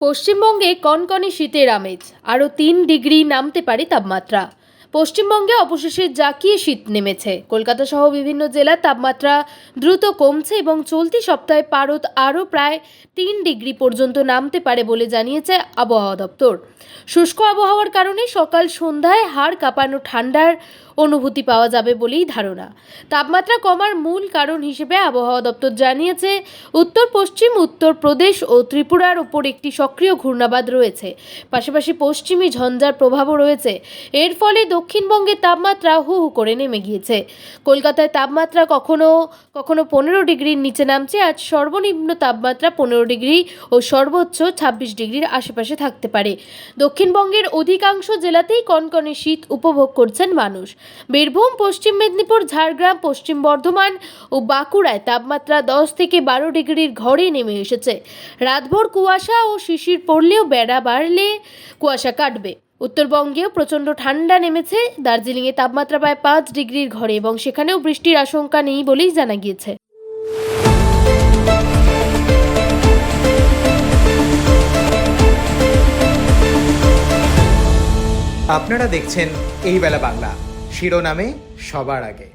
পশ্চিমবঙ্গে কনকনে শীতের আমেজ আরও তিন ডিগ্রি নামতে পারে তাপমাত্রা। পশ্চিমবঙ্গে অবশেষে জাকিয়ে শীত নেমেছে। কলকাতা সহ বিভিন্ন জেলার তাপমাত্রা দ্রুত কমছে এবং চলতি সপ্তাহে পারদ আরও প্রায় তিন ডিগ্রি পর্যন্ত নামতে পারে বলে জানিয়েছে আবহাওয়া দপ্তর। শুষ্ক আবহাওয়ার কারণে সকাল সন্ধ্যায় হাড় কাঁপানো ঠান্ডার অনুভূতি পাওয়া যাবে বলেই ধারণা। তাপমাত্রা কমার মূল কারণ হিসেবে আবহাওয়া দপ্তর জানিয়েছে, উত্তর, পশ্চিম উত্তরপ্রদেশ ও ত্রিপুরার ওপর একটি সক্রিয় ঘূর্ণাবাদ রয়েছে। পাশাপাশি পশ্চিমী ঝঞ্ঝার প্রভাবও রয়েছে। এর ফলে দক্ষিণবঙ্গের তাপমাত্রা হু হু করে নেমে গিয়েছে। কলকাতায় তাপমাত্রা কখনো কখনো পনেরো ডিগ্রির নিচে নামছে আজ সর্বনিম্ন তাপমাত্রা পনেরো ডিগ্রি ও সর্বোচ্চ ছাব্বিশ ডিগ্রির আশেপাশে থাকতে পারে। দক্ষিণবঙ্গের অধিকাংশ জেলাতেই কনকনে শীত উপভোগ করছেন মানুষ। বীরভূম, পশ্চিম মেদিনীপুর, ঝাড়গ্রাম, পশ্চিম বর্ধমান ও বাঁকুড়ায় তাপমাত্রা দশ থেকে বারো ডিগ্রির ঘরে নেমে এসেছে। রাতভর কুয়াশা ও শিশির পড়লেও বেড়া বাড়লে কুয়াশা কাটবে। উত্তরবঙ্গেও প্রচণ্ড ঠান্ডা নেমেছে। দার্জিলিংয়ে তাপমাত্রা প্রায় পাঁচ ডিগ্রির ঘরে এবং সেখানেও বৃষ্টির আশঙ্কা নেই বলেই জানা গিয়েছে। আপনারা দেখছেন এই বেলা বাংলা। শিরোনামে সবার আগে।